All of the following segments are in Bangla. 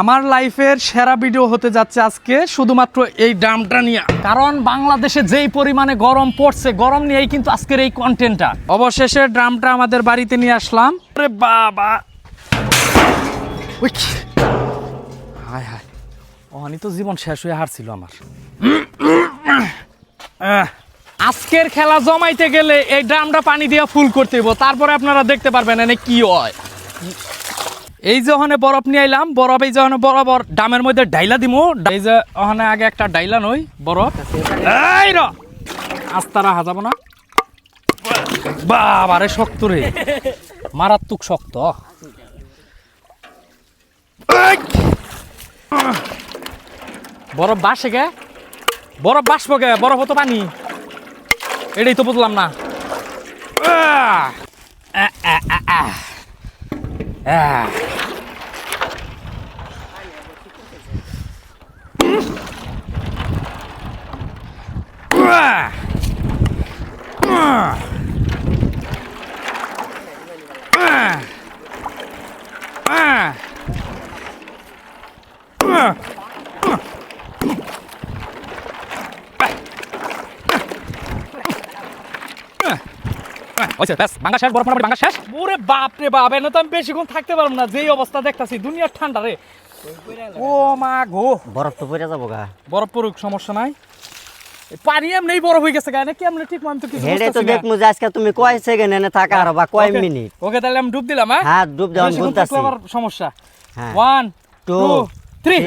আমার লাইফের সেরা ভিডিও হতে যাচ্ছে আজকে শুধুমাত্র এই ড্রামটা নিয়ে। কারণ বাংলাদেশে যেই পরিমাণে গরম পড়ছে, গরম নিয়েই কিন্তু আজকের এই কন্টেন্টটা অবশেষে ড্রামটা আমাদের বাড়িতে নিয়ে আসলাম। বাবা! হায় হায়। অহানি তো জীবন শেষ হয়ে হারছিল আমার। আজকের খেলা জমাইতে গেলে এই ড্রামটা পানি দিয়ে ফুল করতে হইব। তারপরে আপনারা দেখতে পারবেন এনে কি হয়। এই যে ওখানে বরফ নিয়ে আইলাম, বরফ এই যে ওখানে বরাবর ডামের মধ্যে ডাইলা দিমু। এই যে ওখানে আগে একটা ডাইলা নই, বরফ। আস্তারা হাজাবো না। বাবারে শক্ত রে। মারাত্মক শক্ত! বরফ বাসে গে। বরফ বাসবো গে, বরফ হতো পানি। এটাই তো বুঝলাম না আহ! আহ, আহ, আহ, আহ। আহ। Ah! Ah! Ah! Ah! Ah! ব্যাস শেষ বরফ মোটামুটি বাঙ্গা শেষ। ওরে বাপ রে বাপ এনে তো আমি বেশিক্ষণ থাকতে পারব না যেই অবস্থা দেখতাছি দুনিয়ার ঠান্ডা রে। ও মা গো। বরফ তো পড়ে যাব গা। বরফ পড়ুক সমস্যা নাই। এই পানি এমনি বরফ হয়ে গেছে গায়ে কেমনে ঠিক আমি তো কিছু হেডে তো দেখমু যে আজকে তুমি কয় সেকেন্ড এনে থাকা আর বা কয় মিনিট ওকে তাহলে আমি ডুব দিলাম হ্যাঁ? হ্যাঁ ডুব আবার সমস্যা। হ্যাঁ। ওয়ান টু টু থ্রি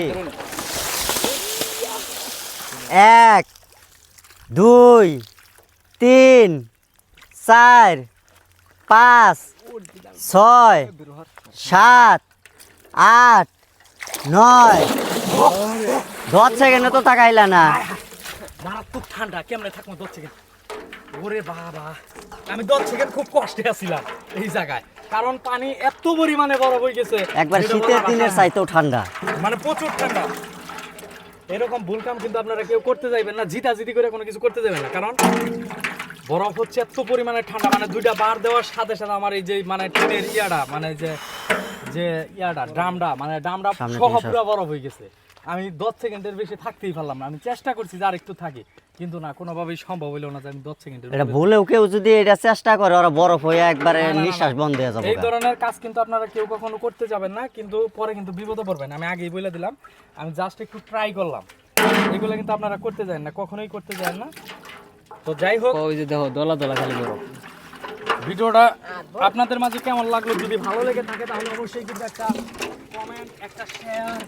এক দুই তিন। চার পাঁচ ছয় সাত আট নয়। দশ সেকেন্ডে তো তাকাইলা না। মারাত্মক ঠান্ডা। কেমনে থাকব দশ সেকেন্ড? ওরে বাবা। আমি দশ সেকেন্ড খুব কষ্টে আছিলাম এই জায়গায়। কারণ পানি এত পরিমাণে বরফ হয়ে গেছে। একবার শীতের দিনের চাইতেও ঠান্ডা। মানে প্রচুর ঠান্ডা। এরকম ভুল কাম কিন্তু আপনারা কেউ করতে যাবেন না জিতা জিতি করে কোনো কিছু করতে যাবেন না। কারণ বরফ হচ্ছে এত পরিমাণে ঠান্ডা মানে দুইটা বার দেওয়ার সাথে সাথে আমার এই যে মানে ট্রেনের ইয়াটা মানে যে যে ইয়াটা ড্রামটা মানে ড্রামটা সহ পুরো বরফ হয়ে গেছে। আমি দশ সেকেন্ডের বেশি থাকতেই পারলাম না। আমি চেষ্টা করছি যে আর একটু থাকি কিন্তু না কোনোভাবেই সম্ভব হইল না যে আমি দশ সেকেন্ডের এটা ভুলেও কেউ যদি এটা চেষ্টা করে ওরা বরফ হয়ে একবারে। নিঃশ্বাস বন্ধ হয়ে যাবে এই ধরনের কাজ কিন্তু আপনারা কেউ কখনো করতে যাবেন না কিন্তু পরে কিন্তু বিপদে পড়বেন। আমি আগেই বলে দিলাম আমি জাস্ট একটু ট্রাই করলাম। এগুলো কিন্তু আপনারা করতে যান না কখনোই করতে যান না। তো যাই হোক ওই যে দেখো দলা দলা খালি বরফ। ভিডিওটা আপনাদের মাঝে কেমন লাগল যদি ভালো লেগে থাকে তাহলে অবশ্যই কিন্তু একটা কমেন্ট একটা শেয়ার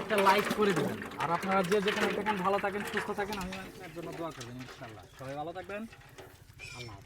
একটা লাইক করে দেবেন। আর আপনারা যে যেখানে থাকেন, ভালো থাকেন, সুস্থ থাকেন, আমি আপনার জন্য দোয়া করবেন ইনশাল্লাহ সবাই ভালো থাকবেন। আল্লাহ